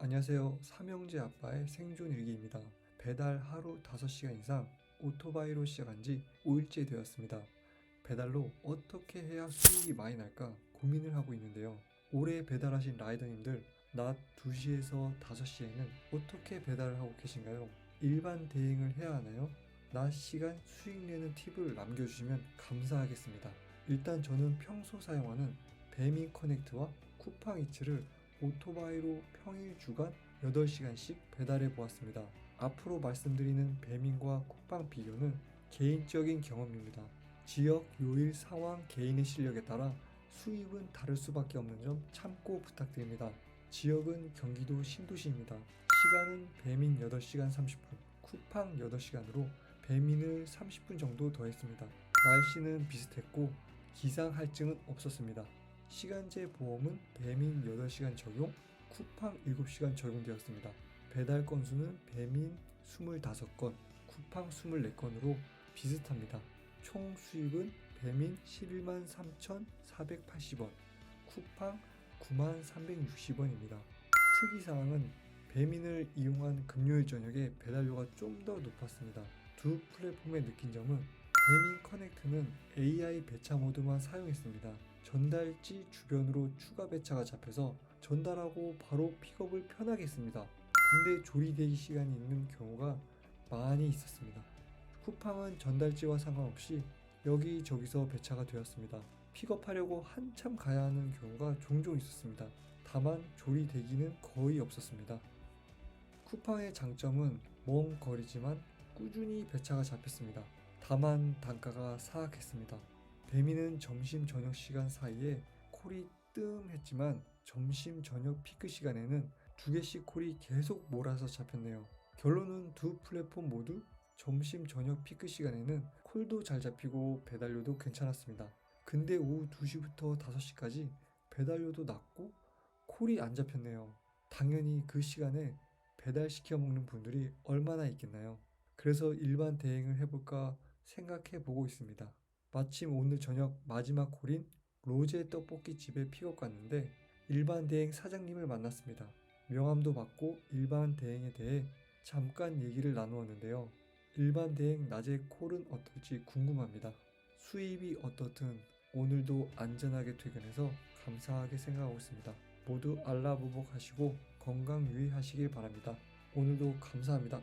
안녕하세요. 삼형제 아빠의 생존 일기입니다. 배달 하루 5시간 이상 오토바이로 시작한 지 5일째 되었습니다. 배달로 어떻게 해야 수익이 많이 날까 고민을 하고 있는데요. 올해 배달하신 라이더님들 낮 2시에서 5시에는 어떻게 배달을 하고 계신가요? 일반 대행을 해야 하나요? 낮 시간 수익 내는 팁을 남겨주시면 감사하겠습니다. 일단 저는 평소 사용하는 배민 커넥트와 쿠팡이츠를 오토바이로 평일 주간 8시간씩 배달해 보았습니다. 앞으로 말씀드리는 배민과 쿠팡 비교는 개인적인 경험입니다. 지역, 요일, 상황, 개인의 실력에 따라 수입은 다를 수밖에 없는 점 참고 부탁드립니다. 지역은 경기도 신도시입니다. 시간은 배민 8시간 30분, 쿠팡 8시간으로 배민을 30분 정도 더했습니다. 날씨는 비슷했고 기상 할증은 없었습니다. 시간제 보험은 배민 8시간 적용, 쿠팡 7시간 적용되었습니다. 배달 건수는 배민 25건, 쿠팡 24건으로 비슷합니다. 총 수익은 배민 11만 3,480원, 쿠팡 9만 360원입니다. 특이사항은 배민을 이용한 금요일 저녁에 배달료가 좀 더 높았습니다. 두 플랫폼의 느낀 점은 배민 커넥트는 AI 배차 모드만 사용했습니다. 전달지 주변으로 추가 배차가 잡혀서 전달하고 바로 픽업을 편하게 했습니다. 근데 조리 대기 시간이 있는 경우가 많이 있었습니다. 쿠팡은 전달지와 상관없이 여기저기서 배차가 되었습니다. 픽업하려고 한참 가야 하는 경우가 종종 있었습니다. 다만 조리 대기는 거의 없었습니다. 쿠팡의 장점은 먼 거리지만 꾸준히 배차가 잡혔습니다. 다만 단가가 사악했습니다. 배미는 점심 저녁 시간 사이에 콜이 뜸했지만 점심 저녁 피크 시간에는 두 개씩 콜이 계속 몰아서 잡혔네요. 결론은 두 플랫폼 모두 점심 저녁 피크 시간에는 콜도 잘 잡히고 배달료도 괜찮았습니다. 근데 오후 2시부터 5시까지 배달료도 낮고 콜이 안 잡혔네요. 당연히 그 시간에 배달시켜 먹는 분들이 얼마나 있겠나요? 그래서 일반 대행을 해볼까 생각해 보고 있습니다. 마침 오늘 저녁 마지막 콜인 로제 떡볶이 집에 픽업 갔는데 일반 대행 사장님을 만났습니다. 명함도 받고 일반 대행에 대해 잠깐 얘기를 나누었는데요. 일반 대행 낮에 콜은 어떨지 궁금합니다. 수입이 어떻든 오늘도 안전하게 퇴근해서 감사하게 생각하고 있습니다. 모두 알라보복 하시고 건강 유의하시길 바랍니다. 오늘도 감사합니다.